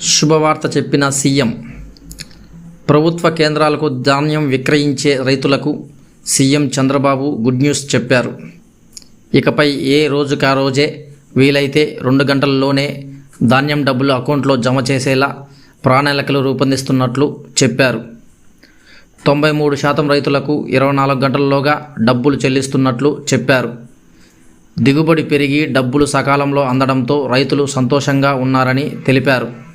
శుభవార్త చెప్పిన సీఎం. ప్రభుత్వ కేంద్రాలకు ధాన్యం విక్రయించే రైతులకు సీఎం చంద్రబాబు గుడ్ న్యూస్ చెప్పారు. ఇకపై ఏ రోజుకా రోజే వీలైతే రెండు గంటల్లోనే ధాన్యం డబ్బులు అకౌంట్లో జమ చేసేలా ప్రణాళికలు రూపొందిస్తున్నట్లు చెప్పారు. తొంభై మూడు శాతం రైతులకు ఇరవై నాలుగు గంటల్లోగా డబ్బులు చెల్లిస్తున్నట్లు చెప్పారు. దిగుబడి పెరిగి డబ్బులు సకాలంలో అందడంతో రైతులు సంతోషంగా ఉన్నారని తెలిపారు.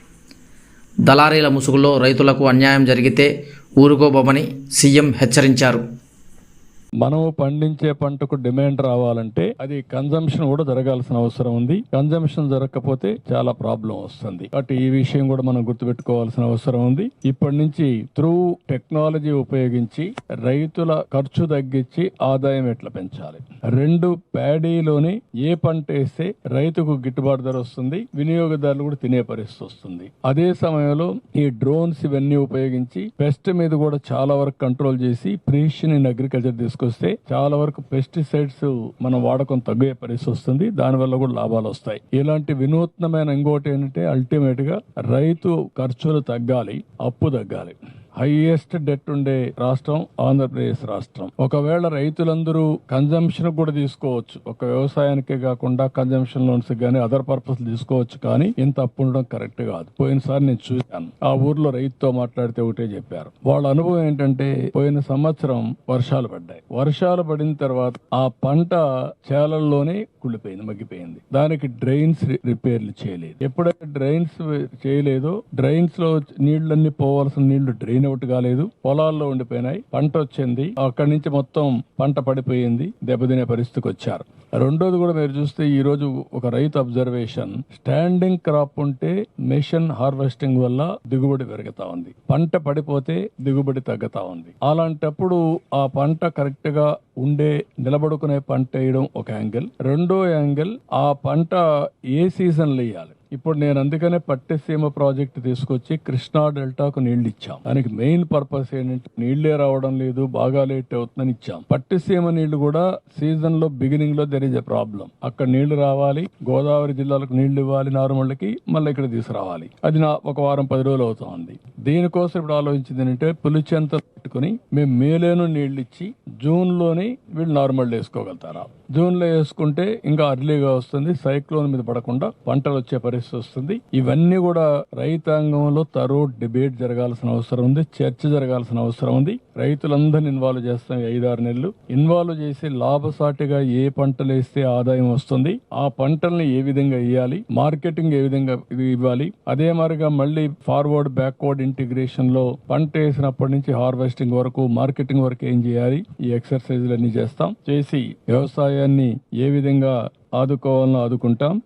దళారీల ముసుగులో రైతులకు అన్యాయం జరిగితే ఊరుకోబోమని సీఎం హెచ్చరించారు. మనము పండించే పంటకు డిమాండ్ రావాలంటే అది కన్జంప్షన్ కూడా జరగాల్సిన అవసరం ఉంది. కన్జంప్షన్ జరగకపోతే చాలా ప్రాబ్లం వస్తుంది. కాబట్టి ఈ విషయం కూడా మనం గుర్తుపెట్టుకోవాల్సిన అవసరం ఉంది. ఇప్పటి నుంచి త్రూ టెక్నాలజీ ఉపయోగించి రైతుల ఖర్చు తగ్గించి ఆదాయం ఎట్లా పెంచాలి? రెండు ప్యాడీలోని ఏ పంట వేస్తే రైతుకు గిట్టుబాటు ధర వస్తుంది? వినియోగదారులు కూడా తినే పరిస్థితి వస్తుంది. అదే సమయంలో ఈ డ్రోన్స్ ఇవన్నీ ఉపయోగించి పెస్ట్ మీద కూడా చాలా వరకు కంట్రోల్ చేసి ప్రీషన్ ఇన్ అగ్రికల్చర్ వస్తే చాలా వరకు పెస్టిసైడ్స్ మనం వాడకం తగ్గే పరిస్థితి వస్తుంది. దానివల్ల కూడా లాభాలు వస్తాయి. ఇలాంటి వినూత్నమైన ఇంకోటి ఏంటంటే అల్టిమేట్గా రైతు ఖర్చులు తగ్గాలి అప్పు తగ్గాలి. హైయెస్ట్ డెట్ ఉండే రాష్ట్రం ఆంధ్రప్రదేశ్ రాష్ట్రం. ఒకవేళ రైతులందరూ కన్జంప్షన్ కూడా తీసుకోవచ్చు. ఒక వ్యవసాయానికే కాకుండా కన్జంప్షన్ లోన్స్ కానీ అదర్ పర్పస్ తీసుకోవచ్చు. కానీ ఇంత అప్పు ఉండడం కరెక్ట్ కాదు. పోయినసారి నేను చూశాను. ఆ ఊర్లో రైతుతో మాట్లాడితే ఒకటే చెప్పారు. వాళ్ళ అనుభవం ఏంటంటే పోయిన సంవత్సరం వర్షాలు పడ్డాయి. వర్షాలు పడిన తర్వాత ఆ పంట చేలల్లోనే కుళ్ళిపోయింది మగ్గిపోయింది. దానికి డ్రైన్స్ రిపేర్లు చేయలేదు. ఎప్పుడైతే డ్రైన్స్ చేయలేదో డ్రైన్స్లో నీళ్ళన్నీ పోవాల్సిన నీళ్ళు డ్రైన్ అవుట్ కాలేదు. పొలాల్లో ఉండిపోయినాయి. పంట వచ్చింది. అక్కడి నుంచి మొత్తం పంట పడిపోయింది. దెబ్బతినే పరిస్థితికి వచ్చారు. రెండోది కూడా మీరు చూస్తే ఈ రోజు ఒక రైతు అబ్జర్వేషన్. స్టాండింగ్ క్రాప్ ఉంటే మెషిన్ హార్వెస్టింగ్ వల్ల దిగుబడి పెరుగుతా ఉంది. పంట పడిపోతే దిగుబడి తగ్గుతా ఉంది. అలాంటప్పుడు ఆ పంట కరెక్ట్గా ఉండే నిలబడుకునే పంట వేయడం ఒక యాంగిల్. రెండో యాంగిల్ ఆ పంట ఏ సీజన్లో వేయాలి? ఇప్పుడు నేను అందుకనే పట్టిసీమ ప్రాజెక్ట్ తీసుకొచ్చి కృష్ణా డెల్టాకు నీళ్ళు ఇచ్చాం దానికి మెయిన్ పర్పస్ ఏంటంటే నీళ్ళే రావడం లేదు బాగా లేట్ అవుతుందని ఇచ్చాం. పట్టిసీమ నీళ్ళు కూడా సీజన్లో బిగినింగ్లో దెర్ ఇస్ ఎ ప్రాబ్లం అక్కడ నీళ్ళు రావాలి గోదావరి జిల్లాలకు నీళ్ళు ఇవ్వాలి నార్మల్కి మళ్ళీ ఇక్కడ తీసుకురావాలి. అది నా ఒక వారం పది రోజులు అవుతుంది. దీనికోసం ఇప్పుడు ఆలోచించింది ఏంటంటే పులిచెంత పెట్టుకుని మేము మేలేను నీళ్ళు ఇచ్చి జూన్ వీళ్ళు నార్మల్ వేసుకోగలుగుతారా? జూన్లో వేసుకుంటే ఇంకా అర్లీగా వస్తుంది సైక్లోన్ మీద పడకుండా పంటలు వచ్చే పరిస్థితి వస్తుంది. ఇవన్నీ కూడా రైతాంగంలో తరో డిబేట్ జరగాల్సిన అవసరం ఉంది చర్చ జరగాల్సిన అవసరం ఉంది. రైతులందరిని ఇన్వాల్వ్ చేస్తాం ఐదారు నెలలు. ఇన్వాల్వ్ చేసి లాభసాటిగా ఏ పంటలు వేస్తే ఆదాయం వస్తుంది ఆ పంటల్ని ఏ విధంగా ఇవ్వాలి మార్కెటింగ్ ఏ విధంగా ఇది ఇవ్వాలి అదే మాదిరిగా మళ్ళీ ఫార్వర్డ్ బ్యాక్వర్డ్ ఇంటిగ్రేషన్లో పంట వేసినప్పటి నుంచి హార్వెస్టింగ్ వరకు మార్కెటింగ్ వరకు ఏం చేయాలి? ఈ ఎక్సర్సైజ్లన్నీ చేస్తాం. చేసి వ్యవసాయాన్ని ఏ విధంగా ఆదుకోవాలని ఆదుకుంటాం.